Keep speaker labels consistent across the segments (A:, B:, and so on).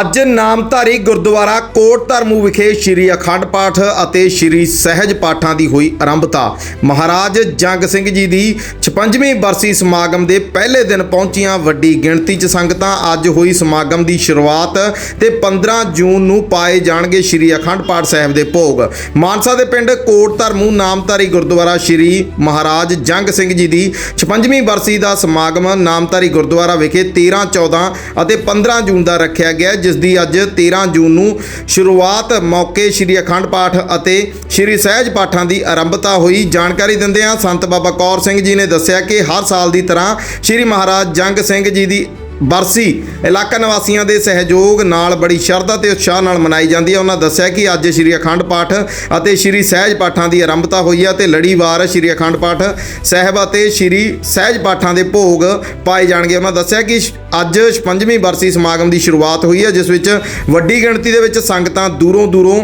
A: ਅੱਜ ਨਾਮਧਾਰੀ ਗੁਰਦੁਆਰਾ ਕੋਟ ਧਰਮੂ ਵਿਖੇ ਸ੍ਰੀ ਅਖੰਡ ਪਾਠ ਅਤੇ ਸ੍ਰੀ ਸਹਿਜ ਪਾਠਾਂ ਦੀ ਹੋਈ ਆਰੰਭਤਾ। ਮਹਾਰਾਜ ਜੰਗ ਸਿੰਘ ਜੀ ਦੀ 56ਵੀਂ ਬਰਸੀ ਸਮਾਗਮ ਦੇ ਪਹਿਲੇ ਦਿਨ ਪਹੁੰਚੀਆਂ ਵੱਡੀ ਗਿਣਤੀ 'ਚ ਸੰਗਤਾਂ ਅੱਜ ਹੋਈ ਸਮਾਗਮ ਦੀ ਸ਼ੁਰੂਆਤ ਤੇ 15 ਜੂਨ ਨੂੰ ਪਾਏ ਜਾਣਗੇ ਸ੍ਰੀ ਅਖੰਡ ਪਾਠ ਸਾਹਿਬ ਦੇ ਭੋਗ। ਮਾਨਸਾ ਦੇ ਪਿੰਡ ਕੋਟ ਧਰਮੂ ਨਾਮਧਾਰੀ ਗੁਰਦੁਆਰਾ ਸ੍ਰੀ ਮਹਾਰਾਜ ਜੰਗ ਸਿੰਘ ਜੀ ਦੀ 56ਵੀਂ ਬਰਸੀ ਦਾ ਸਮਾਗਮ ਨਾਮਧਾਰੀ ਗੁਰਦੁਆਰਾ ਵਿਖੇ 13 14 ਅਤੇ 15 ਜੂਨ ਦਾ ਰੱਖਿਆ ਗਿਆ ਜਿਸ ਦੀ ਅੱਜ 13 ਜੂਨ ਨੂੰ ਸ਼ੁਰੂਆਤ ਮੌਕੇ ਸ੍ਰੀ ਅਖੰਡ ਪਾਠ ਅਤੇ ਸ੍ਰੀ ਸਹਿਜ ਪਾਠਾਂ ਦੀ ਆਰੰਭਤਾ ਹੋਈ। ਜਾਣਕਾਰੀ ਦਿੰਦਿਆਂ ਸੰਤ ਬਾਬਾ ਕੌਰ ਸਿੰਘ ਜੀ ਨੇ ਦੱਸਿਆ ਕਿ ਹਰ ਸਾਲ ਦੀ ਤਰ੍ਹਾਂ ਸ੍ਰੀ ਮਹਾਰਾਜ ਜੰਗ ਸਿੰਘ ਜੀ ਦੀ ਬਰਸੀ। ਇਲਾਕਾ ਨਿਵਾਸੀਆਂ ਦੇ ਸਹਿਯੋਗ ਨਾਲ ਬੜੀ ਸ਼ਰਧਾ ਤੇ ਉਤਸ਼ਾਹ ਨਾਲ ਮਨਾਈ ਜਾਂਦੀ ਹੈ। ਉਹਨਾਂ ਦੱਸਿਆ ਕਿ ਅੱਜ ਸ੍ਰੀ ਅਖੰਡ ਪਾਠ ਅਤੇ ਸ੍ਰੀ ਸਹਿਜ ਪਾਠਾਂ ਦੀ ਆਰੰਭਤਾ ਹੋਈ ਹੈ ਤੇ ਲੜੀਵਾਰ ਸ੍ਰੀ ਅਖੰਡ ਪਾਠ ਸਾਹਿਬ ਅਤੇ ਸ੍ਰੀ ਸਹਿਜ ਪਾਠਾਂ ਦੇ ਭੋਗ ਪਾਏ ਜਾਣਗੇ। ਉਹਨਾਂ ਦੱਸਿਆ ਕਿ ਸ਼- ਅੱਜ 56ਵੀਂ ਬਰਸੀ ਸਮਾਗਮ ਦੀ ਸ਼ੁਰੂਆਤ ਹੋਈ ਹੈ, ਜਿਸ ਵਿੱਚ ਵੱਡੀ ਗਿਣਤੀ ਦੇ ਵਿੱਚ ਸੰਗਤਾਂ ਦੂਰੋਂ ਦੂਰੋਂ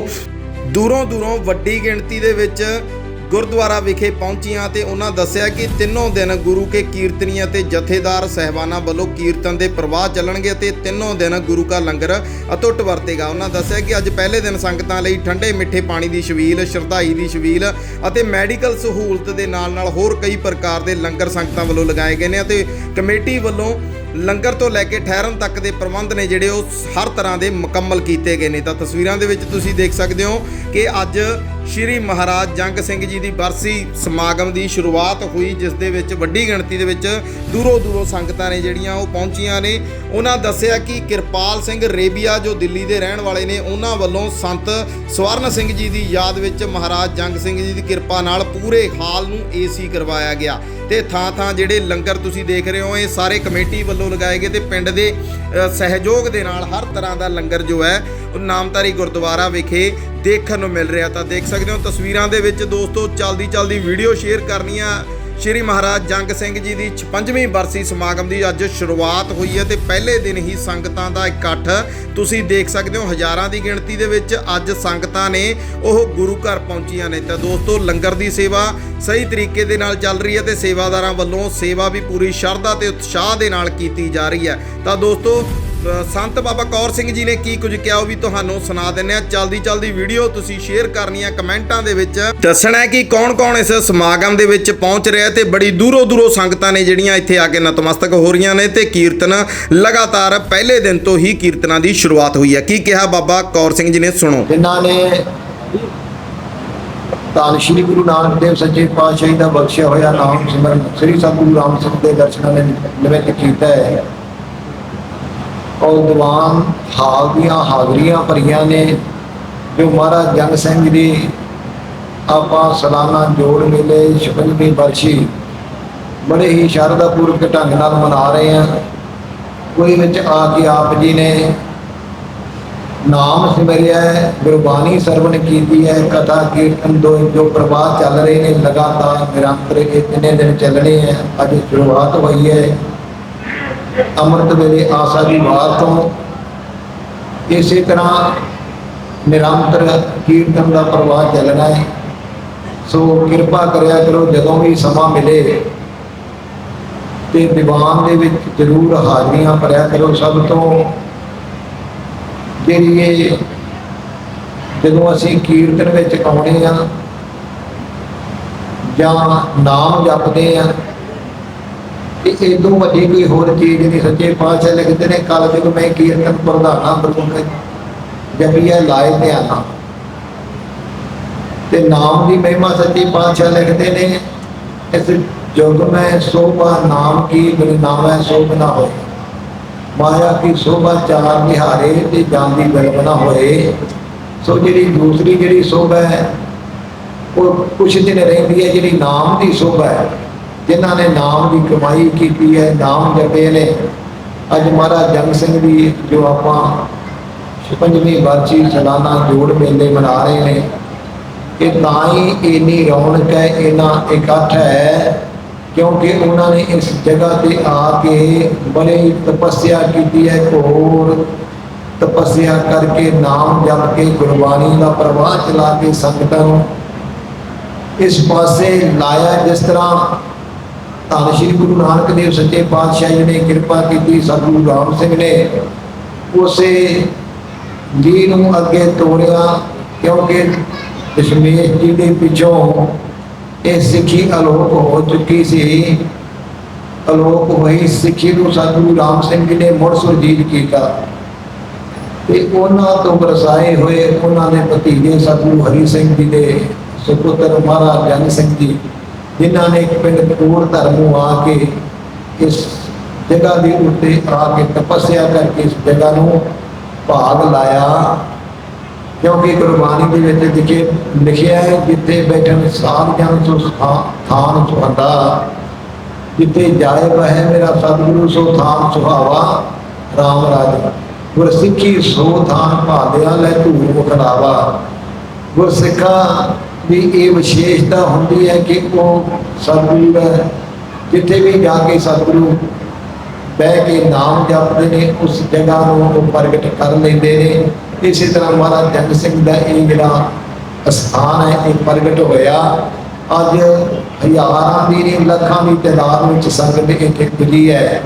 A: ਦੂਰੋਂ ਦੂਰੋਂ ਵੱਡੀ ਗਿਣਤੀ ਦੇ ਵਿੱਚ ਗੁਰਦੁਆਰਾ ਵਿਖੇ ਪਹੁੰਚੀਆਂ ਤੇ ਉਹਨਾਂ ਦੱਸਿਆ ਕਿ ਤਿੰਨੋਂ ਦਿਨ ਗੁਰੂ ਕੇ ਕੀਰਤਨੀਆਂ ਤੇ ਜਥੇਦਾਰ ਸਹਿਬਾਨਾਂ ਵੱਲੋਂ ਕੀਰਤਨ ਦੇ ਪ੍ਰਵਾਹ ਚੱਲਣਗੇ ਤੇ ਤਿੰਨੋਂ ਦਿਨ ਗੁਰੂ ਕਾ ਲੰਗਰ ਅਤੁੱਟ ਵਰਤੇਗਾ। ਉਹਨਾਂ ਦੱਸਿਆ ਕਿ ਅੱਜ ਪਹਿਲੇ ਦਿਨ ਸੰਗਤਾਂ ਲਈ ਠੰਡੇ ਮਿੱਠੇ ਪਾਣੀ ਦੀ ਛਬੀਲ, ਸ਼ਰਧਾਈ ਦੀ ਛਬੀਲ ਅਤੇ ਮੈਡੀਕਲ ਸਹੂਲਤ ਦੇ ਨਾਲ ਨਾਲ ਹੋਰ ਕਈ ਪ੍ਰਕਾਰ ਦੇ ਲੰਗਰ ਸੰਗਤਾਂ ਵੱਲੋਂ ਲਗਾਏ ਗਏ ਨੇ ਅਤੇ ਕਮੇਟੀ ਵੱਲੋਂ ਲੰਗਰ ਤੋਂ ਲੈ ਕੇ ਠਹਿਰਨ ਤੱਕ ਦੇ ਪ੍ਰਬੰਧ ਨੇ ਜਿਹੜੇ ਉਹ ਹਰ ਤਰ੍ਹਾਂ ਦੇ ਮੁਕੰਮਲ ਕੀਤੇ ਗਏ ਨੇ। ਤਾਂ ਤਸਵੀਰਾਂ ਦੇ ਵਿੱਚ ਤੁਸੀਂ ਦੇਖ ਸਕਦੇ ਹੋ ਕਿ ਅੱਜ ਸ਼੍ਰੀ ਮਹਾਰਾਜ ਜੰਗ ਸਿੰਘ ਜੀ ਦੀ ਬਰਸੀ ਸਮਾਗਮ ਦੀ ਸ਼ੁਰੂਆਤ ਹੋਈ, ਜਿਸ ਦੇ ਵਿੱਚ ਵੱਡੀ ਗਿਣਤੀ ਦੇ ਵਿੱਚ ਦੂਰੋਂ ਦੂਰੋਂ ਸੰਗਤਾਂ ਨੇ ਜਿਹੜੀਆਂ ਉਹ ਪਹੁੰਚੀਆਂ ਨੇ। ਉਹਨਾਂ ਦੱਸਿਆ ਕਿ ਕਿਰਪਾਲ ਸਿੰਘ ਰੇਬੀਆ ਜੋ ਦਿੱਲੀ ਦੇ ਰਹਿਣ ਵਾਲੇ ਨੇ, ਉਹਨਾਂ ਵੱਲੋਂ ਸੰਤ ਸਵਰਨ ਸਿੰਘ ਜੀ ਦੀ ਯਾਦ ਵਿੱਚ ਮਹਾਰਾਜ ਜੰਗ ਸਿੰਘ ਜੀ ਦੀ ਕਿਰਪਾ ਨਾਲ ਪੂਰੇ ਹਾਲ ਨੂੰ ਏਸੀ ਕਰਵਾਇਆ ਗਿਆ। ਤੇ ਥਾਂ ਥਾਂ ਜਿਹੜੇ ਲੰਗਰ ਤੁਸੀਂ ਦੇਖ ਰਹੇ ਹੋ, ਇਹ ਸਾਰੇ ਕਮੇਟੀ ਵੱਲੋਂ ਲਗਾਏ ਗਏ ਤੇ ਪਿੰਡ ਦੇ ਸਹਿਯੋਗ ਦੇ ਨਾਲ ਹਰ ਤਰ੍ਹਾਂ ਦਾ ਲੰਗਰ ਜੋ ਹੈ, ਉਹ ਨਾਮਧਾਰੀ ਗੁਰਦੁਆਰਾ ਵਿਖੇ ਦੇਖਣ ਨੂੰ ਮਿਲ ਰਿਹਾ ਤਾਂ ਦੇਖ ਸਕਦੇ ਹੋ ਤਸਵੀਰਾਂ ਦੇ ਵਿੱਚ ਦੋਸਤੋ ਚਲਦੀ ਚਲਦੀ ਵੀਡੀਓ ਸ਼ੇਅਰ ਕਰਨੀ ਆ। ਸ਼੍ਰੀ ਮਹਾਰਾਜ ਜੰਗ ਸਿੰਘ ਜੀ ਦੀ 56ਵੀਂ ਬਰਸੀ ਸਮਾਗਮ ਦੀ ਅੱਜ ਸ਼ੁਰੂਆਤ ਹੋਈ ਹੈ ਤੇ ਪਹਿਲੇ ਦਿਨ ਹੀ ਸੰਗਤਾਂ ਦਾ ਇਕੱਠ। ਤੁਸੀਂ ਦੇਖ ਸਕਦੇ ਹੋ ਹਜ਼ਾਰਾਂ ਦੀ ਗਿਣਤੀ ਦੇ ਵਿੱਚ ਅੱਜ ਸੰਗਤਾਂ ਨੇ ਉਹ ਗੁਰੂ ਘਰ ਪਹੁੰਚੀਆਂ ਨੇ। ਤਾਂ ਦੋਸਤੋ ਲੰਗਰ ਦੀ ਸੇਵਾ ਸਹੀ ਤਰੀਕੇ ਦੇ ਨਾਲ ਚੱਲ ਰਹੀ ਹੈ ਤੇ ਸੇਵਾਦਾਰਾਂ ਵੱਲੋਂ ਸੇਵਾ ਵੀ ਪੂਰੀ ਸ਼ਰਧਾ ਤੇ ਉਤਸ਼ਾਹ ਦੇ ਨਾਲ ਕੀਤੀ ਜਾ ਰਹੀ ਹੈ। ਤਾਂ ਦੋਸਤੋ ਸੰਤ ਬਾਬਾ ਕੌਰ ਸਿੰਘ ਜੀ ਨੇ ਕੀ ਕੁਝ ਕਿਹਾ ਉਹ ਵੀ ਤੁਹਾਨੂੰ ਸੁਣਾ ਦਿੰਨੇ ਆ ਚਲਦੀ ਚਲਦੀ ਵੀਡੀਓ ਤੁਸੀਂ ਸ਼ੇਅਰ ਕਰਨੀ ਆ ਕਮੈਂਟਾਂ ਦੇ ਵਿੱਚ। ਦੱਸਣਾ ਕਿ ਕੌਣ-ਕੌਣ ਇਸ ਸਮਾਗਮ ਦੇ ਵਿੱਚ ਪਹੁੰਚ ਰਿਹਾ ਤੇ ਬੜੀ ਦੂਰੋਂ ਦੂਰੋਂ ਸੰਗਤਾਂ ਨੇ ਜਿਹੜੀਆਂ ਇੱਥੇ ਆ ਕੇ ਨਤਮਸਤਕ ਹੋ ਰਹੀਆਂ ਨੇ ਤੇ ਕੀਰਤਨ ਲਗਾਤਾਰ ਪਹਿਲੇ ਦਿਨ ਤੋਂ ਹੀ ਕੀਰਤਨਾਂ ਦੀ ਸ਼ੁਰੂਆਤ ਹੋਈ ਹੈ। ਕੀ ਕਿਹਾ ਬਾਬਾ ਕੌਰ ਸਿੰਘ ਜੀ ਨੇ? ਸੁਣੋ।
B: ਜਿਨ੍ਹਾਂ ਨੇ ਧੰਨ ਸ਼੍ਰੀ ਗੁਰੂ ਨਾਨਕ ਦੇਵ ਸੱਚੇ ਪਾਤਸ਼ਾਹੀ ਦਾ ਬਖਸ਼ਿਆ ਹੋਇਆ ਨਾਮ ਸਿਮਰਨ ਸ੍ਰੀ ਸਤਿਗੁਰੂ ਰਾਮ ਸਿੰਘ ਦੇ ਦਰਸ਼ਨਾਂ ਨੇ ਨਿਮਿਤ ਕੀਤਾ ਹੈ। ਦੀਵਾਨ ਹਾਲ ਦੀਆਂ ਹਾਜ਼ਰੀਆਂ ਭਰੀਆਂ ਨੇ, ਜੋ ਮਹਾਰਾਜ ਜੰਗ ਸਿੰਘ ਦੀ ਆਪਾਂ ਸਲਾਨਾ ਜੋੜ ਮੇਲੇ 56ਵੀਂ ਬਰਸ਼ੀ ਬੜੇ ਹੀ ਸ਼ਰਧਾ ਪੂਰਵਕ ਢੰਗ ਨਾਲ ਮਨਾ ਰਹੇ ਹਾਂ। ਕੋਈ ਵਿੱਚ ਆ ਕੇ ਆਪ ਜੀ ਨੇ ਨਾਮ ਸਿਮਰਿਆ ਹੈ, ਗੁਰਬਾਣੀ ਸਰਵਣ ਕੀਤੀ ਹੈ, ਕਥਾ ਕੀਰਤਨ ਦੋ ਜੋ ਪ੍ਰਵਾਹ ਚੱਲ ਰਹੇ ਨੇ, ਲਗਾਤਾਰ ਨਿਰੰਤਰ ਇਹ ਤਿੰਨੇ ਦਿਨ ਚੱਲਣੇ ਹੈ ਅੱਜ ਸ਼ੁਰੂਆਤ ਹੋਈ ਹੈ। ਅੰਮ੍ਰਿਤ ਵੇਲੇ ਆਸਾ ਦੀ ਬਾਤ ਤੋਂ ਇਸੇ ਤਰ੍ਹਾਂ ਨਿਰੰਤਰ ਕੀਰਤਨ ਦਾ ਪ੍ਰਵਾਹ ਚੱਲਣਾ ਹੈ। ਸੋ ਕਿਰਪਾ ਕਰਿਆ ਕਰੋ, ਜਦੋਂ ਵੀ ਸਮਾਂ ਮਿਲੇ ਤੇ ਦੀਵਾਨ ਦੇ ਵਿੱਚ ਜ਼ਰੂਰ ਹਾਜ਼ਰੀਆਂ ਭਰਿਆ ਕਰੋ। ਸਭ ਤੋਂ ਜਿਹੜੀ ਇਹ ਜਦੋਂ ਅਸੀਂ ਕੀਰਤਨ ਵਿੱਚ ਆਉਣੇ ਆ ਜਾਂ ਨਾਮ ਜਪਦੇ ਆ ਤੇ ਇਦੋਂ ਵੱਡੀ ਕੋਈ ਹੋਰ ਚੀਜ਼ ਨਹੀਂ, ਸੱਚੇ ਪਾਤਸ਼ਾਹ ਲਿਖਦੇ ਨੇ ਕਲ ਜਦੋਂ ਮੈਂ ਕੀਰਤਨ ਪ੍ਰਧਾਨਾ ਪ੍ਰਮੁਖ ਜਪੀਆ ਲਾਏ ਧਿਆਨਾ ਤੇ ਨਾਮ ਦੀ ਮਹਿਮਾ ਸੱਚੇ ਪਾਤਸ਼ਾਹ ਲਿਖਦੇ ਨੇ, ਇਸ ਜੁਗ ਮੈਂ ਸੋਭਾ ਨਾਮ ਕੀ ਬਿਨ ਸੋਭ ਨਾ ਹੋਏ। ਮਾਇਆ ਕੀ ਸੋਭਾ ਚਾਰ ਨਿਹਾਰੇ ਤੇ ਜਾਂਦੀ ਬਿਲਬ ਹੋਏ। ਸੋ ਜਿਹੜੀ ਦੂਸਰੀ ਜਿਹੜੀ ਸੋਭਾ ਹੈ, ਉਹ ਕੁਛ ਦਿਨ ਰਹਿੰਦੀ ਹੈ, ਜਿਹੜੀ ਨਾਮ ਦੀ ਸੋਭਾ ਹੈ ਜਿਨ੍ਹਾਂ ਨੇ ਨਾਮ ਦੀ ਕਮਾਈ ਕੀਤੀ ਹੈ, ਨਾਮ ਜਪੇ ਨੇ। ਅੱਜ ਮਹਾਰਾਜ ਜੰਗ ਸਿੰਘ ਵੀ ਜੋ ਆਪਾਂ ਪੰਜਵੀਂ ਵਰਸੀ ਸਾਲਾਨਾ ਜੋੜ ਮੇਲੇ ਮਨਾ ਰਹੇ ਨੇ, ਇਹ ਤਾਂ ਹੀ ਇੰਨੀ ਰੌਣਕ ਹੈ, ਇੰਨਾ ਇਕੱਠ ਹੈ, ਕਿਉਂਕਿ ਉਹਨਾਂ ਨੇ ਇਸ ਜਗ੍ਹਾ ਤੇ ਆ ਕੇ ਬੜੀ ਤਪੱਸਿਆ ਕੀਤੀ ਹੈ ਘੋਰ ਤਪੱਸਿਆ ਕਰਕੇ ਨਾਮ ਜਪ ਕੇ ਗੁਰਬਾਣੀ ਦਾ ਪ੍ਰਵਾਹ ਚਲਾ ਕੇ ਸੰਗਤਾਂ ਨੂੰ ਇਸ ਪਾਸੇ ਲਾਇਆ, ਜਿਸ ਤਰ੍ਹਾਂ ਧੰਨ ਸ਼੍ਰੀ ਗੁਰੂ ਨਾਨਕ ਦੇਵ ਸੱਚੇ ਪਾਤਸ਼ਾਹ ਜੀ ਨੇ ਕਿਰਪਾ ਕੀਤੀ ਸਤਿਗੁਰੂ ਰਾਮ ਸਿੰਘ ਨੇ ਉਸੇ ਜੀ ਨੂੰ ਅੱਗੇ ਤੋਰਿਆ ਕਿਉਂਕਿ ਦਸ਼ਮੇਸ਼ ਜੀ ਦੇ ਪਿੱਛੋਂ ਇਹ ਸਿੱਖੀ ਅਲੋਪ ਹੋ ਚੁੱਕੀ ਸੀ। ਅਲੋਪ ਹੋਈ ਸਿੱਖੀ ਨੂੰ ਸਤਿਗੁਰੂ ਰਾਮ ਸਿੰਘ ਜੀ ਨੇ ਮੁੜ ਸੁਰਜੀਤ ਕੀਤਾ ਤੇ ਉਹਨਾਂ ਤੋਂ ਬਰਸਾਏ ਹੋਏ ਉਹਨਾਂ ਦੇ ਭਤੀਜੇ ਸਤਿਗੁਰੂ ਹਰੀ ਸਿੰਘ ਜੀ ਦੇ ਸੁਪੁੱਤਰ ਮਹਾਰਾਜ ਜਨ ਸਿੰਘ ਜੀ ਜਿਨ੍ਹਾਂ ਨੇ ਪਿੰਡ ਕੋਟ ਧਰਮ ਆ ਕੇ ਇਸ ਜਗ੍ਹਾ ਦੇ ਉੱਤੇ ਆ ਕੇ ਤਪੱਸਿਆ ਕਰਕੇ ਇਸ ਜਗ੍ਹਾ ਨੂੰ ਭਾਗ ਲਾਇਆ। ਕਿਉਂਕਿ ਗੁਰਬਾਣੀ ਦੇ ਵਿੱਚ ਲਿਖੇ, ਲਿਖਿਆ ਹੈ, ਜਿੱਥੇ ਬੈਠਣ ਸਾਧ ਜਨ ਸੋ ਥਾਨ ਸੁਹੰਦਾ। ਜਿੱਥੇ ਜਾਏ ਬਹਿ ਮੇਰਾ ਸਤਿਗੁਰੂ, ਸੋ ਥਾਨ ਸੁਹਾਵਾ RAM ਰਾਜ। ਗੁਰ ਸਿੱਖੀ ਸੋ ਥਾਨ ਭਾਲਿਆ, ਲੈ ਧੂੜ ਮੁਖੜਾਵਾ ਗੁਰ ਸਿੱਖਾਂ ਦੀ ਇਹ ਵਿਸ਼ੇਸ਼ਤਾ ਹੁੰਦੀ ਹੈ ਕਿ ਉਹ ਸਤਿਗੁਰੂ ਹੈ। ਜਿੱਥੇ ਵੀ ਜਾ ਕੇ ਸਤਿਗੁਰੂ ਬਹਿ ਕੇ ਨਾਮ ਜਪਦੇ ਨੇ, ਉਸ ਜਗ੍ਹਾ ਨੂੰ ਉਹ ਪ੍ਰਗਟ ਕਰ ਲੈਂਦੇ ਨੇ। ਇਸੇ ਤਰ੍ਹਾਂ ਮਹਾਰਾਜ ਜੰਗ ਸਿੰਘ ਦਾ ਇਹ ਜਿਹੜਾ ਅਸਥਾਨ ਹੈ, ਇਹ ਪ੍ਰਗਟ ਹੋਇਆ। ਅੱਜ ਹਜ਼ਾਰਾਂ ਦੀ ਨਹੀਂ, ਲੱਖਾਂ ਦੀ ਤਾਦਾਦ ਵਿੱਚ ਸੰਗਤ ਇੱਥੇ ਪੁੱਜੀ ਹੈ।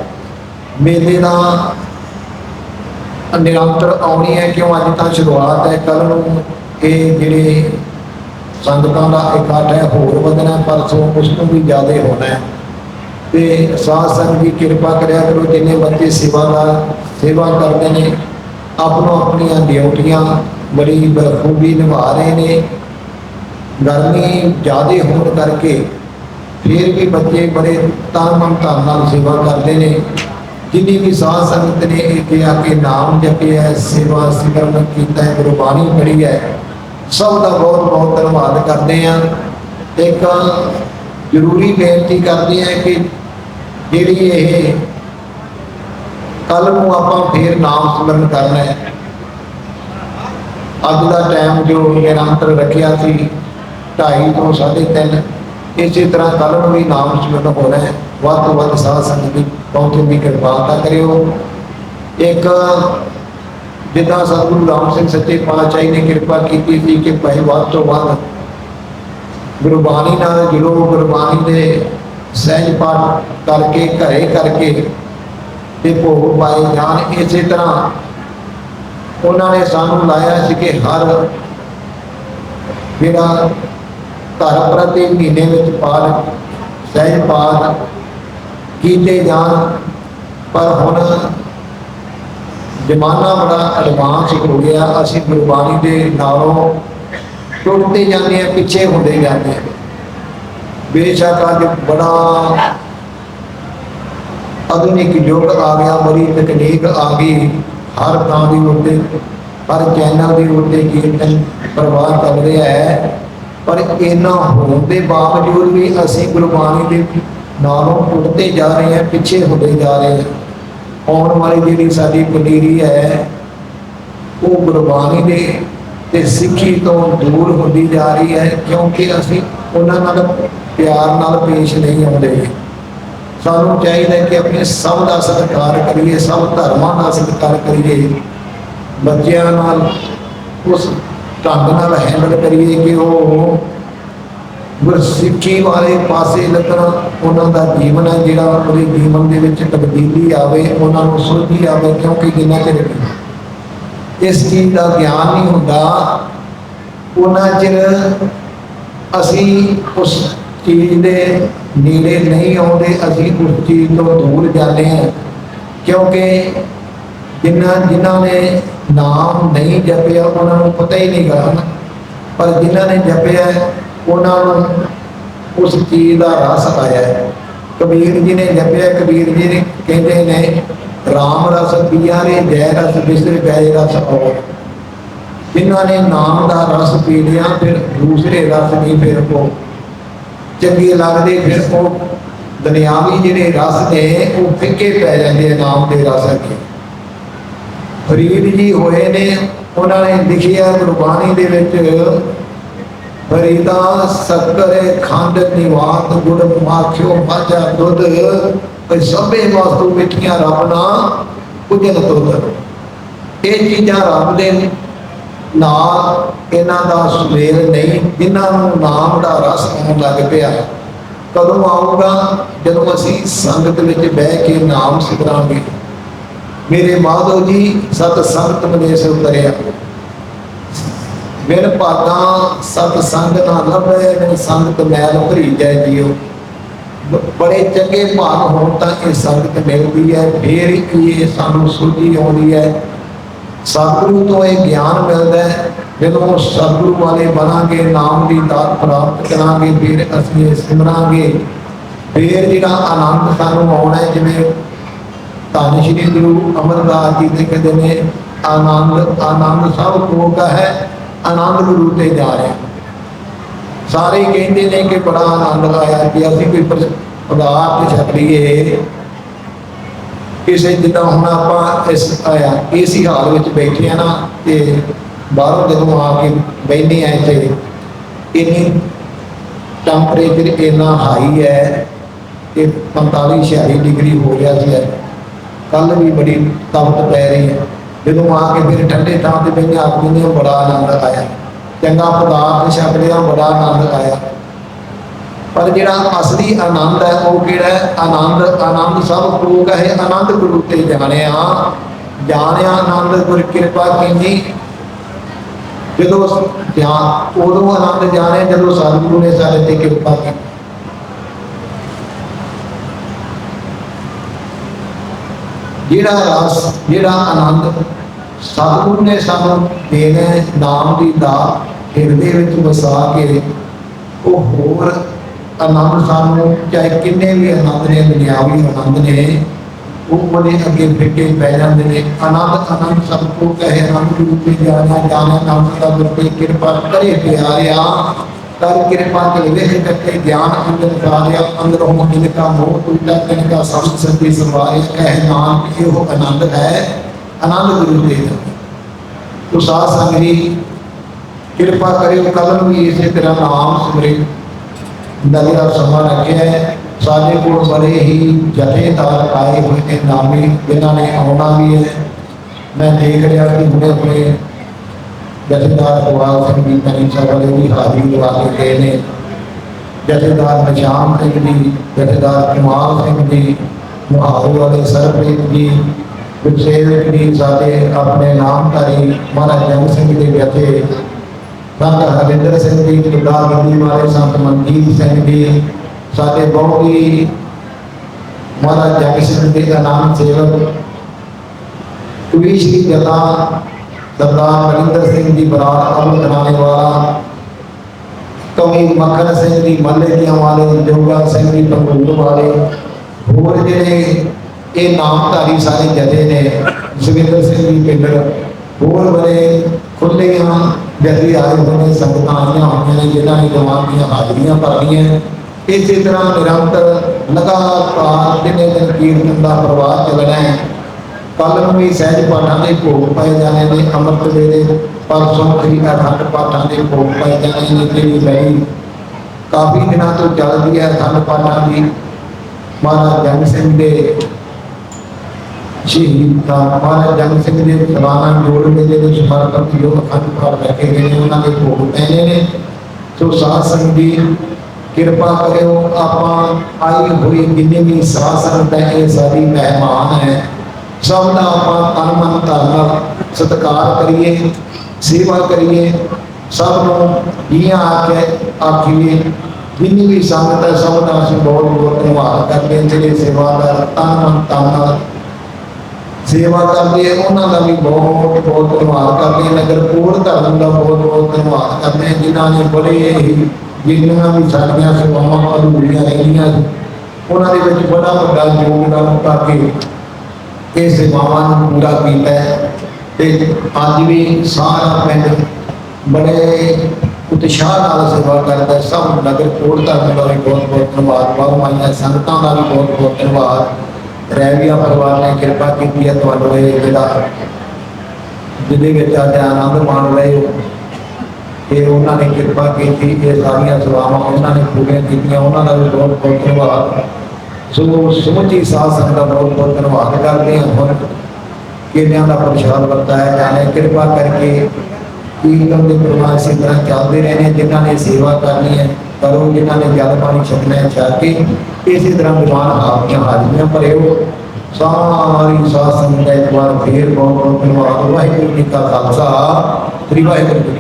B: ਮੇਲੇ ਦਾ ਨਿਰੰਤਰ ਆਉਣੀ ਹੈ, ਕਿਉਂ? ਅੱਜ ਤਾਂ ਸ਼ੁਰੂਆਤ ਹੈ। ਕੱਲ ਨੂੰ ਇਹ ਜਿਹੜੇ ਸੰਗਤਾਂ ਦਾ ਇਕੱਠ ਹੈ, ਹੋਰ ਵਧਣਾ ਪਰਸੋਂ ਉਸ ਤੋਂ ਵੀ ਜ਼ਿਆਦਾ ਹੋਣਾ ਹੈ। ਤੇ ਸਾਧ ਸੰਗਤ ਦੀ ਕਿਰਪਾ ਕਰਿਆ ਕਰੋ, ਜਿੰਨੇ ਬੱਚੇ ਸੇਵਾ ਸੇਵਾਦਾਰ ਸੇਵਾ ਕਰਦੇ ਨੇ, ਆਪਣੋ ਆਪਣੀਆਂ ਡਿਊਟੀਆਂ ਬੜੀ ਬਖੂਬੀ ਨਿਭਾ ਰਹੇ ਨੇ। ਗਰਮੀ ਜ਼ਿਆਦੇ ਹੋਣ ਕਰਕੇ ਫਿਰ ਵੀ ਬੱਚੇ ਬੜੇ ਤਨ ਮਨ ਨਾਲ ਸੇਵਾ ਕਰਦੇ ਨੇ। ਜਿੰਨੀ ਵੀ ਸਾਧ ਸੰਗਤ ਨੇ ਇੱਥੇ ਆ ਕੇ ਨਾਮ ਜਪਿਆ, ਸੇਵਾ ਸਿਮਰਨ ਕੀਤਾ, ਗੁਰਬਾਣੀ ਪੜ੍ਹੀ ਹੈ ਸਭ ਦਾ ਬਹੁਤ ਬਹੁਤ ਧੰਨਵਾਦ ਕਰਦੇ ਹਾਂ ਇੱਕ ਜ਼ਰੂਰੀ ਬੇਨਤੀ ਕਰਦੇ ਹਾਂ ਕਿ ਜਿਹੜੀ ਇਹ ਕੱਲ ਨੂੰ ਆਪਾਂ ਫੇਰ ਨਾਮ ਸਿਮਰਨ ਕਰਨਾ ਹੈ। ਅੱਜ ਦਾ ਟਾਈਮ ਜੋ ਨਿਰੰਤਰ ਰੱਖਿਆ ਸੀ 2:30 ਤੋਂ 3:30 ਇਸੇ ਤਰ੍ਹਾਂ ਕੱਲ ਨੂੰ ਵੀ ਨਾਮ ਸਿਮਰਨ ਹੋਣਾ ਹੈ। ਵੱਧ ਤੋਂ ਵੱਧ ਸਾਧ ਸੰਗਤ ਦੀ ਪਹੁੰਚਣ ਦੀ ਕਿਰਪਾਲਤਾ ਕਰਿਓ। ਇੱਕ ਜਿੱਦਾਂ ਸਤਿਗੁਰੂ ਰਾਮ ਸਿੰਘ ਸੱਚੇ ਪਾਤਸ਼ਾਹ ਨੇ ਕਿਰਪਾ ਕੀਤੀ ਸੀ ਕਿ ਭਾਈ ਵੱਧ ਤੋਂ ਵੱਧ ਗੁਰਬਾਣੀ ਨਾਲ ਜੁੜੋ ਗੁਰਬਾਣੀ ਦੇ ਸਹਿਜ ਪਾਠ ਕਰਕੇ, ਘਰੇ ਕਰਕੇ ਤੇ ਭੋਗ ਪਾਏ ਜਾਣ। ਇਸੇ ਤਰ੍ਹਾਂ ਉਹਨਾਂ ਨੇ ਸਾਨੂੰ ਲਾਇਆ ਸੀ ਕਿ ਹਰ ਜਿਹੜਾ ਘਰ ਪ੍ਰਤੀ ਮਹੀਨੇ ਵਿੱਚ ਪਾਠ, ਸਹਿਜ ਪਾਠ ਕੀਤੇ ਜਾਣ। ਪਰ ਹੁਣ ਜ਼ਮਾਨਾ ਬੜਾ ਐਡਵਾਂਸ ਹੋ ਗਿਆ। ਅਸੀਂ ਗੁਰਬਾਣੀ ਦੇ ਨਾਲੋਂ ਟੁੱਟਦੇ ਜਾਂਦੇ ਆ ਪਿੱਛੇ ਹੁੰਦੇ ਜਾਂਦੇ ਆ ਬੇਸ਼ੱਕ ਅੱਜ ਬੜਾ ਆਧੁਨਿਕ ਯੁੱਗ ਆ ਗਿਆ, ਬੜੀ ਤਕਨੀਕ ਆ ਗਈ, ਹਰ ਥਾਂ ਦੀ ਉੱਤੇ, ਹਰ ਚੈਨਲ ਦੇ ਉੱਤੇ ਕੀਰਤਨ ਪ੍ਰਵਾਹ ਚੱਲ ਰਿਹਾ ਹੈ। ਪਰ ਇਹਨਾਂ ਹੋਣ ਦੇ ਬਾਵਜੂਦ ਵੀ ਅਸੀਂ ਗੁਰਬਾਣੀ ਦੇ ਨਾਲੋਂ ਟੁੱਟਦੇ ਜਾ ਰਹੇ ਹਾਂ, ਪਿੱਛੇ ਹੁੰਦੇ ਜਾ ਰਹੇ ਹਾਂ। ਆਉਣ ਵਾਲੀ ਜਿਹੜੀ ਸਾਡੀ ਪਨੀਰੀ ਹੈ, ਉਹ ਗੁਰਬਾਣੀ ਦੇ ਤੇ ਸਿੱਖੀ ਤੋਂ ਦੂਰ ਹੁੰਦੀ ਜਾ ਰਹੀ ਹੈ, ਕਿਉਂਕਿ ਅਸੀਂ ਉਹਨਾਂ ਨਾਲ ਪਿਆਰ ਨਾਲ ਪੇਸ਼ ਨਹੀਂ ਆਉਂਦੇ। ਸਾਨੂੰ ਚਾਹੀਦਾ ਕਿ ਆਪਣੇ ਸਭ ਦਾ ਸਤਿਕਾਰ ਕਰੀਏ, ਸਭ ਧਰਮਾਂ ਦਾ ਸਤਿਕਾਰ ਕਰੀਏ। ਬੱਚਿਆਂ ਨਾਲ ਉਸ ਢੰਗ ਨਾਲ ਹੈਂਡਲ ਕਰੀਏ ਕਿ ਉਹ ਗੁਰਸਿੱਖੀ ਵਾਲੇ ਪਾਸੇ ਲੱਗਣ ਉਹਨਾਂ ਦਾ ਜੀਵਨ ਹੈ, ਜਿਹੜਾ ਉਹਦੇ ਜੀਵਨ ਦੇ ਵਿੱਚ ਤਬਦੀਲੀ ਆਵੇ, ਉਹਨਾਂ ਨੂੰ ਸੁਝੀ ਆਵੇ, ਕਿਉਂਕਿ ਜਿੰਨਾ ਚਿਰ ਇਸ ਚੀਜ਼ ਦਾ ਗਿਆਨ ਨਹੀਂ ਹੁੰਦਾ, ਉਹਨਾਂ ਚਿਰ ਅਸੀਂ ਉਸ ਚੀਜ਼ ਦੇ ਨੇੜੇ ਨਹੀਂ ਆਉਂਦੇ, ਅਸੀਂ ਉਸ ਚੀਜ਼ ਤੋਂ ਦੂਰ ਜਾਂਦੇ ਹਾਂ। ਕਿਉਂਕਿ ਜਿਨ੍ਹਾਂ ਜਿਨ੍ਹਾਂ ਨੇ ਨਾਮ ਨਹੀਂ ਜਪਿਆ, ਉਹਨਾਂ ਨੂੰ ਪਤਾ ਹੀ ਨਹੀਂ ਗਾ। ਪਰ ਜਿਨ੍ਹਾਂ ਨੇ ਜਪਿਆ ਉਹਨਾਂ ਨੂੰ ਉਸ ਚੀਜ਼ ਦਾ ਰਸ ਆਇਆ ਹੈ। ਕਬੀਰ ਜੀ ਨੇ ਜਪਿਆ, ਕਬੀਰ ਜੀ ਨੇ ਕਹਿੰਦੇ ਨੇ RAM ਰਸ ਪੀਆ ਰੇ, ਜੈ ਰਸ ਬਿਸਰ ਗਏ ਰਸ ਔਰ ਜਿਨ੍ਹਾਂ ਨੇ ਨਾਮ ਦਾ ਰਸ ਪੀ ਲਿਆ, ਫਿਰ ਦੂਸਰੇ ਰਸ ਨਹੀਂ ਫਿਰ ਉਹ ਚੰਗੇ ਲੱਗਦੇ ਫਿਰ ਉਹ ਦੁਨਿਆਵੀ ਜਿਹੜੇ ਰਸ ਨੇ, ਉਹ ਫਿੱਕੇ ਪੈ ਜਾਂਦੇ ਆ ਨਾਮ ਦੇ ਰਸ ਅੱਗੇ। ਫਰੀਦ ਜੀ ਹੋਏ ਨੇ, ਉਹਨਾਂ ਨੇ ਲਿਖਿਆ ਗੁਰਬਾਣੀ ਦੇ ਵਿੱਚ ਫਰੀਦਾ ਸ਼ੱਕਰ ਖੰਡ ਨਿਵਾਤ ਗੁੜ ਮਾਖਿਓ ਮਾਝਾ ਦੁੱਧ ਇਹ ਸਭੇ ਵਸਤੂ ਮਿੱਠੀਆਂ ਰੱਬ ਨਾ ਪੁਜਨ ਤੁਧ ਇਹ ਚੀਜ਼ਾਂ ਰੱਬ ਦੇ ਨਾਲ ਇਹਨਾਂ ਦਾ ਸੁਮੇਲ ਨਹੀਂ ਜਿਨ੍ਹਾਂ ਨੂੰ ਨਾਮ ਦਾ ਰਸ ਆਉਣ ਲੱਗ ਪਿਆ ਕਦੋਂ ਆਊਗਾ ਜਦੋਂ ਅਸੀਂ ਸੰਗਤ ਵਿੱਚ ਬਹਿ ਕੇ ਨਾਮ ਸਿਮਰਾਂਗੇ ਮੇਰੇ ਮਾਧੋ ਜੀ ਸਤ ਸੰਗਤ ਮਲੇਸ ਉਤਰਿਆ ਬਿਨ ਭਾਗਾ ਸਤ ਸੰਗ ਨਾ ਲੱਭੇ, ਬਿਨ ਸੰਗਤ ਮੈਲ ਭਰੀ ਜੈ ਜੀਓ ਬੜੇ ਚੰਗੇ ਭਾਗ ਹੋਣ ਤਾਂ ਇਹ ਸੰਗਤ ਮਿਲਦੀ ਹੈ, ਫੇਰ ਹੀ ਇਹ ਸਾਨੂੰ ਸੁਝੀ ਆਉਂਦੀ ਹੈ। ਸਤਿਗੁਰੂ ਤੋਂ ਇਹ ਗਿਆਨ ਮਿਲਦਾ ਹੈ, ਜਦੋਂ ਸਤਿਗੁਰੂ ਵਾਲੇ ਬਣਾਂਗੇ, ਨਾਮ ਦੀ ਦਾਤ ਪ੍ਰਾਪਤ ਕਰਾਂਗੇ, ਫਿਰ ਅਸੀਂ ਇਹ ਸਿਮਰਾਂਗੇ। ਫਿਰ ਜਿਹੜਾ ਆਨੰਦ ਸਾਨੂੰ ਆਉਣਾ ਹੈ, ਜਿਵੇਂ ਧੰਨ ਸ਼੍ਰੀ ਗੁਰੂ ਅਮਰਦਾਸ ਜੀ ਦੇ ਕਹਿੰਦੇ ਨੇ, ਆਨੰਦ ਆਨੰਦ ਸਭ ਕੋ ਕਾ ਹੈ ਆਨੰਦ ਗੁਰੂ ਤੇ ਜਾ ਰਿਹਾ ਸਾਰੇ ਕਹਿੰਦੇ ਨੇ ਕਿ ਬੜਾ ਆਨੰਦ ਆਇਆ ਕਿ ਅਸੀਂ ਕੋਈ ਪਦਾਰਥ ਛਕ ਲਈਏ। ਕਿਸੇ ਜਿੱਦਾਂ ਹੁਣ ਆਪਾਂ ਇਸ, ਆਇਆ, ਏਸੀ ਹਾਲ ਵਿੱਚ ਬੈਠੇ ਆ ਨਾ ਤੇ ਬਾਹਰੋਂ ਜਦੋਂ ਆ ਕੇ ਬੈਠੇ ਆ ਇੱਥੇ, ਇੰਨੀ ਟੈਂਪਰੇਚਰ ਇੰਨਾ ਹਾਈ ਹੈ ਕਿ 45 46 ਡਿਗਰੀ ਹੋ ਗਿਆ ਸੀ। ਕੱਲ ਵੀ ਬੜੀ ਤਪਤ ਪੈ ਰਹੀ ਹੈ। ਜਦੋਂ ਆ ਕੇ ਫਿਰ ਠੰਡੇ ਥਾਂ ਤੇ ਬੈਠੇ ਆਦਮੀ ਨੇ ਬੜਾ ਆਨੰਦ ਆਇਆ। ਚੰਗਾ ਪਦਾਰਥ ਛਕ ਲਿਆ ਬੜਾ ਆਨੰਦ ਆਇਆ। ਪਰ ਜਿਹੜਾ ਅਸਲੀ ਆਨੰਦ ਹੈ, ਉਹ ਕਿਹੜਾ ਹੈ? ਆਨੰਦ ਆਨੰਦ ਸਭ ਕੋਗ ਹੈ ਆਨੰਦ ਗੁਰੂ ਤੇ ਜਾਣਿਆ ਜਾਣਿਆ ਆਨੰਦ ਗੁਰ ਕਿਰਪਾ ਕੀਤੀ ਜਦੋਂ ਜਾਂ, ਉਦੋਂ ਆਨੰਦ ਜਾਣੇ, ਜਦੋਂ ਸਤਿਗੁਰੂ ਨੇ ਸਾਡੇ ਤੇ ਕਿਰਪਾ ਕੀਤੀ। ਜਿਹੜਾ ਰਸ, ਜਿਹੜਾ ਆਨੰਦ, ਸਤਿਗੁਰੂ ਨੇ ਸਾਨੂੰ ਦੇਣਾ ਨਾਮ ਦੀ ਦਾਤ, ਹਿਰਦੇ ਵਿੱਚ ਵਸਾ ਕੇ, ਉਹ ਹੋਰ ਆਨੰਦ ਸਾਨੂੰ, ਚਾਹੇ ਕਿੰਨੇ ਵੀ ਆਨੰਦ ਨੇ, ਦੁਨਿਆਵੀ ਆਨੰਦ ਨੇ, ਉਹ ਉਹਦੇ ਅੱਗੇ ਫਿੱਟੇ ਪੈ ਜਾਂਦੇ ਨੇ। ਆਨੰਦ ਆਨੰਦ ਸਭ ਕੋ ਕਹੇ ਆਨੰਦ ਗੁਰੂ ਜਾਣਾ ਜਾਣਾ ਨਾਮ ਦਾ ਗੁਰੂ ਕਿਰਪਾ ਕਰੇ ਪਿਆਰਿਆ। ਕਰ ਕਿਰਪਾ ਕੇ ਵੇਖ ਕੇ ਗਿਆਨ ਅੰਦਰ ਕਾਰਿਆ ਅੰਦਰ ਹੋ ਦਿਲ ਕਾ ਮੋਹ ਟੁੱਟਾ, ਤਨ ਕਾ ਸਮਝ ਸੰਤੀ ਸੰਵਾਰੇ ਕਹਿ ਨਾਮ ਇਹੋ ਆਨੰਦ ਹੈ, ਆਨੰਦ ਗੁਰੂ ਤੇ ਜਾਣਾ ਤੋ ਸਾਧ ਸੰਗਰੀ ਕਿਰਪਾ ਕਰਿਓ ਕੱਲ ਨੂੰ ਵੀ ਇਸੇ ਤਰ੍ਹਾਂ ਨਾਮ ਸਿਮਰੇ ਨਗਰਾ ਸਮਾਂ ਰੱਖਿਆ ਹੈ, ਸਾਡੇ ਕੋਲ ਬੜੇ ਹੀ ਜਥੇਦਾਰ ਆਏ ਹੋਏ ਨੇ ਨਾਮੀ, ਜਿਨ੍ਹਾਂ ਨੇ ਆਉਣਾ ਵੀ ਹੈ ਮੈਂ ਦੇਖ ਰਿਹਾ ਕਿ ਹੁਣੇ ਹੁਣੇ ਜਥੇਦਾਰ ਗੋਵਾਲ ਸਿੰਘ ਜੀ ਕਨੀਸਾ ਵਾਲੇ ਵੀ ਹਾਜ਼ਰੀ ਲਵਾ ਕੇ ਗਏ ਨੇ ਜਥੇਦਾਰ ਨਿਸ਼ਾਨ ਸਿੰਘ ਜੀ ਜਥੇਦਾਰ ਕਮਾਲ ਸਿੰਘ ਜੀ ਮੁਹਾਰੇ ਵਾਲੇ ਸਰਪ੍ਰੀਤ ਜੀ ਵਿਸ਼ੇਸ਼ ਜੀ ਸਾਡੇ ਆਪਣੇ ਨਾਮਧਾਰੀ ਮਹਾਰਾਜ ਜੰਗ ਸਿੰਘ ਦੇ ਜਥੇ ਸੰਤ ਹਰਿੰਦਰ ਸਿੰਘ ਜੀ ਕਿਰਦਾਰ ਗੱਦੀ ਵਾਲੇ ਸੰਤ ਮਨਜੀਤ ਸਿੰਘ ਜੀ ਸਾਡੇ ਬਹੁਤ ਹੀ ਮਹਾਰਾਜ ਜਗ ਸਿੰਘ ਦੇ ਨਾਮ ਸਰਦਾਰ ਹਰਿੰਦਰ ਸਿੰਘ ਜੀ ਬਰਾੜ ਅਮਰ ਕਰਾਣੇ ਵਾਲਾ, ਕਵੀ ਮੱਖਣ ਸਿੰਘ ਜੀ ਮੱਲੇ ਦੀਆਂ ਵਾਲੇ ਜੋਗਾ ਸਿੰਘ ਜੀ ਪੰਗੂਰ ਵਾਲੇ, ਹੋਰ ਜਿਹੜੇ ਇਹ ਨਾਮਧਾਰੀ ਸਾਰੇ ਜਥੇ ਨੇ ਸੁਖਿੰਦਰ ਸਿੰਘ ਜੀ ਪਿੰਡਰ ਹੋਰ ਬੜੇ ਖੁੱਲ੍ਹੀਆਂ ਜਥੇ ਆਏ ਹੋਏ ਨੇ, ਸੰਗਤਾਂ ਆਈਆਂ ਹੋਈਆਂ ਨੇ, ਜਿਨ੍ਹਾਂ ਨੇ ਜਵਾਨ ਦੀਆਂ ਹਾਜ਼ਰੀਆਂ ਭਰਨੀਆਂ ਇਸੇ ਤਰ੍ਹਾਂ ਨਿਰੰਤਰ ਲਗਾਤਾਰ ਦਿਨੇ ਦਿਨ ਕੀਰਤਨ ਦਾ ਪ੍ਰਵਾਹ ਚੱਲਣਾ ਹੈ। ਕੱਲ ਨੂੰ ਵੀ ਸਹਿਜ ਪਾਠਾਂ ਦੇ ਭੋਗ ਪਾਏ ਜਾਣੇ ਨੇ, ਅੰਮ੍ਰਿਤ ਵੇਲੇ ਪਰਸੋਂ ਕਰੀ ਅਖੰਡ ਪਾਠਾਂ ਦੇ ਭੋਗ ਪਾਏ ਜਾਣੇ ਨੇ ਜਿਹੜੀ ਲਈ ਕਾਫੀ ਦਿਨਾਂ ਤੋਂ ਚੱਲਦੀ ਹੈ ਅਖੰਡ ਪਾਠਾਂ ਦੀ। ਮਹਾਰਾਜ ਜੰਗ ਸਿੰਘ ਦੇ ਸ਼ਹੀਦ ਦਾ, ਮਹਾਰਾਜ ਜੰਗ ਸਿੰਘ ਦੇ ਸਲਾਨਾ ਜੋੜ ਮੇਲੇ ਦੇ ਸਮਰਪਿਤ ਜੋ ਅਖੰਡ ਪਾਠ ਰੱਖੇ ਗਏ ਨੇ, ਉਹਨਾਂ ਦੇ ਭੋਗ ਪੈਣੇ ਨੇ। ਸੋ ਸਾਧ ਸੰਗਤ ਦੀ ਕਿਰਪਾ ਕਰਿਓ, ਆਪਾਂ ਆਈ ਹੋਈ ਜਿੰਨੀ ਵੀ ਸਾਧ ਸੰਗਤ ਹੈ, ਇਹ ਸਾਡੀ ਮਹਿਮਾਨ ਹੈ। ਸਭ ਦਾ ਆਪਾਂ ਤਨ ਮਨ ਧਨ ਨਾਲ ਸਤਿਕਾਰ ਕਰੀਏ, ਸੇਵਾ ਕਰੀਏ ਸਭ ਨੂੰ ਜੀਆਂ ਆਖੇ ਆਖੀਏ, ਜਿੰਨੀ ਵੀ ਸੰਗਤ ਹੈ ਸਭ ਦਾ ਅਸੀਂ ਬਹੁਤ ਬਹੁਤ ਧੰਨਵਾਦ ਕਰਦੇ ਹਾਂ, ਜਿਹੜੇ ਸੇਵਾਦਾਰ ਤਨ ਮਨ ਧਨ ਨਾਲ ਸੇਵਾ ਕਰਦੇ ਆ, ਉਹਨਾਂ ਦਾ ਵੀ ਬਹੁਤ ਬਹੁਤ ਧੰਨਵਾਦ ਕਰਦੇ ਨਗਰ ਕੋਲ ਧਰਮ ਦਾ ਬਹੁਤ ਬਹੁਤ ਧੰਨਵਾਦ ਕਰਦੇ ਹਾਂ, ਜਿਨ੍ਹਾਂ ਨੇ ਬੜੇ ਹੀ ਜਿੰਨੀਆਂ ਵੀ ਸਾਡੀਆਂ ਸੇਵਾਵਾਂ ਅਧੂਰੀਆਂ ਰਹਿੰਦੀਆਂ ਉਹਨਾਂ ਦੇ ਵਿੱਚ ਬੜਾ ਵੱਡਾ ਯੋਗਦਾਨ ਪਾ ਕੇ ਇਹ ਸੇਵਾਵਾਂ ਨੂੰ ਪੂਰਾ ਕੀਤਾ ਤੇ ਅੱਜ ਵੀ ਸਾਰਾ ਪਿੰਡ ਬੜੇ ਉਤਸ਼ਾਹ ਨਾਲ ਸੇਵਾ ਕਰਦਾ ਹੈ। ਸਭ ਨਗਰ ਕੋਲ ਧਰਮ ਦਾ ਵੀ ਬਹੁਤ ਬਹੁਤ ਧੰਨਵਾਦ। ਬਾਬਾ ਸੰਗਤਾਂ ਦਾ ਵੀ ਬਹੁਤ ਬਹੁਤ ਧੰਨਵਾਦ। ਰੈਵੀਆ ਪਰਿਵਾਰ ਨੇ ਕਿਰਪਾ ਕੀਤੀ ਹੈ ਤੁਹਾਨੂੰ ਇਹ ਜਿਹੜਾ ਜਿਹਦੇ ਵਿੱਚ ਅੱਜ ਆਨੰਦ ਮਾਣ ਰਹੇ ਹੋ। ਇਹ ਉਹਨਾਂ ਨੇ ਕਿਰਪਾ ਕੀਤੀ। ਇਹ ਸਾਰੀਆਂ ਸੇਵਾਵਾਂ ਉਹਨਾਂ ਨੇ ਪੂਰੀਆਂ ਕੀਤੀਆਂ। ਉਹਨਾਂ ਦਾ ਵੀ ਬਹੁਤ ਬਹੁਤ ਧੰਨਵਾਦ। ਸੋ ਸਮੁੱਚੀ ਸਾਧ ਸੰਗਤ ਦਾ ਬਹੁਤ ਬਹੁਤ ਧੰਨਵਾਦ ਕਰਦੇ ਹਾਂ। ਹੁਣ ਕਿਰਿਆਂ ਦਾ ਪ੍ਰਸ਼ਾਦ ਵਰਤਾਇਆ ਜਾਣੇ ਕਿਰਪਾ ਕਰਕੇ ਕੀਰਤਨ ਦੇ ਪ੍ਰਵਾਹ ਇਸੇ ਤਰ੍ਹਾਂ ਚੱਲਦੇ ਰਹੇ ਨੇ ਜਿਨ੍ਹਾਂ ਨੇ ਸੇਵਾ ਕਰਨੀ ਹੈ, ਕਰੋ। ਜਿਨ੍ਹਾਂ ਨੇ ਜਲ ਪਾਣੀ ਛਕਣਾ ਹੈ, ਛਕ ਕੇ ਇਸੇ ਤਰ੍ਹਾਂ ਦੀਵਾਨ ਆਪਣੀਆਂ ਹਾਜ਼ਰੀਆਂ ਭਰਿਓ। ਸਾਰੀ ਸਾਧ ਸੰਗਤ ਦਾ ਇੱਕ ਵਾਰ ਫੇਰ ਬਹੁਤ ਬਹੁਤ ਧੰਨਵਾਦ। ਵਾਹਿਗੁਰੂ ਜੀ ਕਾ ਖਾਲਸਾ। ਸ੍ਰੀ ਵਾਹਿਗੁਰੂ ਜੀ